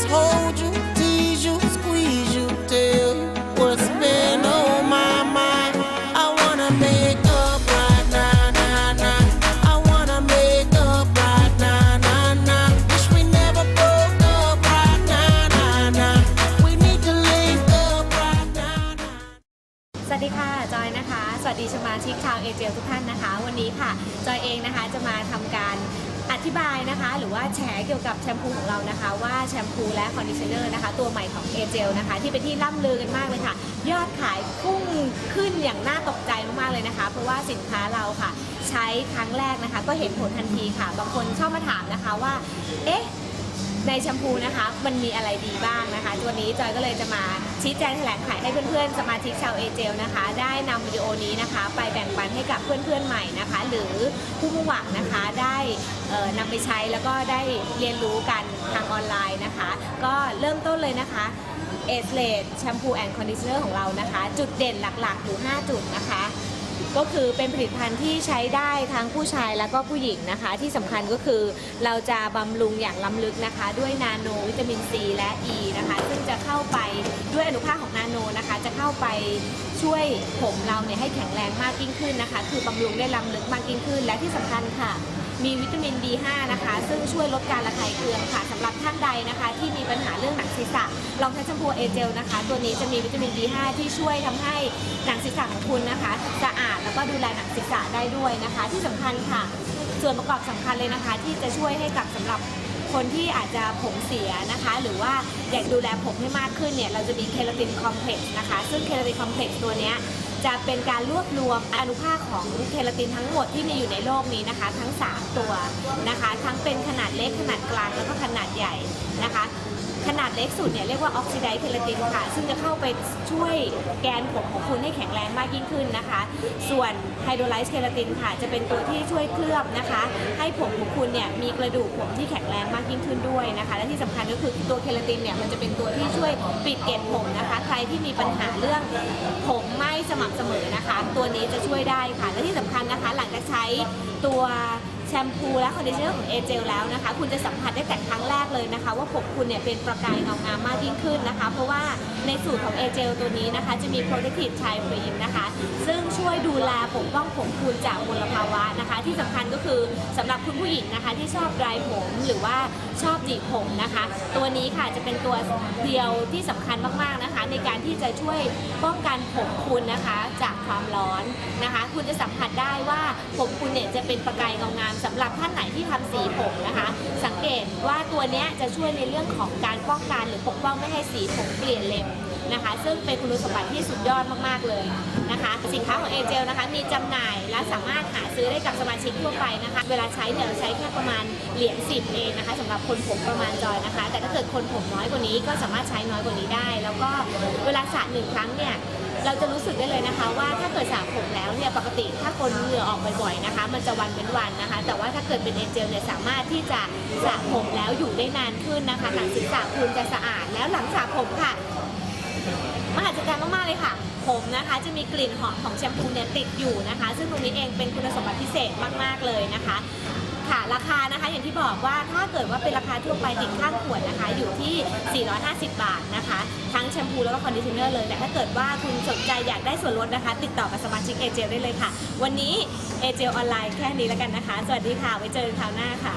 just hold you, ดีสมาชิกชาวเอเจลทุกท่านนะคะ วันนี้ค่ะจอยเองนะคะจะมาทำการอธิบายนะคะ หรือว่าแฉเกี่ยวกับแชมพูของเรานะคะ ว่าแชมพูและคอนดิชเนอร์นะคะ ตัวใหม่ของเอเจลนะคะ ที่เป็นที่ล่ำลือกันมากเลยค่ะ ยอดขายพุ่งขึ้นอย่างน่าตกใจมากๆเลยนะคะ เพราะว่าสินค้าเราค่ะ ใช้ครั้งแรกนะคะ ก็เห็นผลทันทีค่ะ บางคนชอบมาถามนะคะว่า เอ๊ะ ในแชมพูนะคะ มันมีอะไรดีบ้างนะคะวันนี้จอยก็เลยจะมาชี้แจงแถลงไขให้เพื่อนๆ สมาชิกชาวเอเจลนะคะ ได้นำวิดีโอนี้นะคะ ไปแบ่งปันให้กับเพื่อนๆใหม่นะคะ หรือผู้มุ่งหวังนะคะได้เอ่อนำไปใช้แล้วก็ได้เรียนรู้กันทางออนไลน์นะคะ ก็เริ่มต้นเลยนะคะเอสเลดแชมพูแอนด์คอนดิชเนอร์ของเรานะคะ จุดเด่นหลักๆอยู่5จุดนะคะ ก็คือเป็นผลิตภัณฑ์ที่ใช้ได้ทั้งผู้ชายและก็ผู้หญิงนะคะ ที่สำคัญก็คือเราจะบำรุงอย่างล้ำลึกนะคะ ด้วยนาโนวิตามินซีและ E นะคะ ซึ่งจะเข้าไปด้วยอนุภาคของนาโนนะคะ จะเข้าไปช่วยผมเราเนี่ยให้แข็งแรงมากยิ่งขึ้นนะคะ คือบำรุงได้ล้ำลึกมากยิ่งขึ้น และที่สำคัญค่ะ มีวิตามิน B5 นะคะ ซึ่งช่วยลดการระคายเคืองค่ะสำหรับท่านใดนะคะ ที่มีปัญหาเรื่องหนังศีรษะ ลองใช้แชมพูเอเจลนะคะ ตัวนี้จะมีวิตามิน B5 ที่ช่วยทำให้หนังศีรษะของคุณนะคะ สะอาดแล้วก็ดูแลหนังศีรษะได้ด้วยนะคะ ที่สำคัญค่ะ ส่วนประกอบสำคัญเลยนะคะ ที่จะช่วยให้กับสำหรับคนที่อาจจะผมเสียนะคะ หรือว่าอยากดูแลผมให้มากขึ้นเนี่ยเราจะมีเคลาตินคอมเพล็กซ์นะคะ ซึ่งเคลาตินคอมเพล็กซ์ตัวเนี้ย จะเป็นการรวบรวมอนุภาคของเคลาตินทั้งหมดที่มีอยู่ในโลกนี้นะคะ ทั้ง 3 ตัวนะคะ ทั้งเป็นขนาดเล็กขนาดกลางแล้วก็ขนาดใหญ่นะคะ ขนาดเล็กสุดเนี่ยเรียกว่าออกซิไดซ์เคลาตินค่ะ ซึ่งจะเข้าไปช่วยแกนผมของคุณให้แข็งแรงมากยิ่งขึ้นนะคะ ส่วนไฮโดรไลซ์เคลาตินค่ะจะเป็นตัวที่ช่วยเคลือบนะคะ ให้ผมของคุณเนี่ยมีกระดูกผมที่แข็งแรงมากยิ่งขึ้นด้วยนะคะ และที่สำคัญก็คือตัวเคลาตินเนี่ยมันจะเป็นตัวที่ช่วยปิดเกล็ดผมนะคะ ใครที่มีปัญหาเรื่องผมไม่สม่ำเสมอนะคะ ตัวนี้จะช่วยได้ค่ะ และที่สำคัญนะคะ หลังจากใช้ตัวแชมพูและคอนดิชเนอร์ของเอเจลแล้วนะคะ คุณจะสัมผัสได้แต่ครั้งแรกเลยนะคะ ว่าผมคุณเนี่ยเป็นประกายเงางามมากยิ่งขึ้นนะคะ เพราะว่าในสูตรของเอเจลตัวนี้นะคะ จะมี protective chai cream นะคะ ซึ่งช่วยดูแลปกป้องผมคุณจากมลภาวะนะคะ ที่สำคัญก็คือสำหรับคุณผู้หญิงนะคะ ที่ชอบดรายผมหรือว่าชอบดีผมนะคะ ตัวนี้ค่ะจะเป็นตัวเดียวที่สำคัญมากๆนะคะ ในการที่จะช่วยป้องกันผม คุณนะคะจากความร้อนนะคะ คุณจะสัมผัสได้ว่าผมคุณเนี่ยจะเป็นประกายเงางามสำหรับท่านไหนที่ทำสีผมนะคะ สังเกตว่าตัวเนี้ยจะช่วยในเรื่องของการป้องกันหรือปกป้องไม่ให้สีผมเปลี่ยนเล็มนะคะ ซึ่งเป็นคุณสมบัติที่สุดยอดมากๆเลยนะคะ สินค้าของเอเจลนะคะมีจำหน่ายและสามารถหาซื้อได้กับสมาชิกทั่วไปนะคะ เวลาใช้เนี่ยเราใช้แค่ประมาณเหรียญสิบเองนะคะสำหรับคนผมประมาณจอยนะคะ แต่ถ้าเกิดคนผมน้อยกว่านี้ก็สามารถใช้น้อยกว่านี้ได้ แล้วก็เวลาสระหนึ่งครั้งเนี่ย เราจะรู้สึกได้เลยนะคะ ว่าถ้าเกิดสระผมแล้วเนี่ยปกติถ้าคนเหงื่อออกบ่อยๆนะคะ มันจะวันเป็นวันนะคะ แต่ว่าถ้าเกิดเป็นเอเจลเนี่ยสามารถที่จะสระผมแล้วอยู่ได้นานขึ้นนะคะ หลังศีรษะคุณจะสะอาดแล้วหลังสระผมค่ะมหัศจรรย์มากๆเลยค่ะ ผมนะคะจะมีกลิ่นหอมของแชมพูเนี่ยติดอยู่นะคะ ซึ่งตรงนี้เองเป็นคุณสมบัติพิเศษมากๆเลยนะคะ ค่ะ ราคานะคะอย่างที่บอกว่าถ้าเกิดว่าเป็นราคาทั่วไปติดข้างขวดนะคะ อยู่ที่ 450 บาทนะคะ ทั้งแชมพูแล้วก็คอนดิชเนอร์เลย แต่ถ้าเกิดว่าคุณสนใจอยากได้ส่วนลดนะคะ ติดต่อกับสมาชิกเอเจลได้เลยค่ะ วันนี้เอเจลออนไลน์แค่นี้แล้วกันนะคะ สวัสดีค่ะ ไว้เจอกันคราวหน้าค่ะ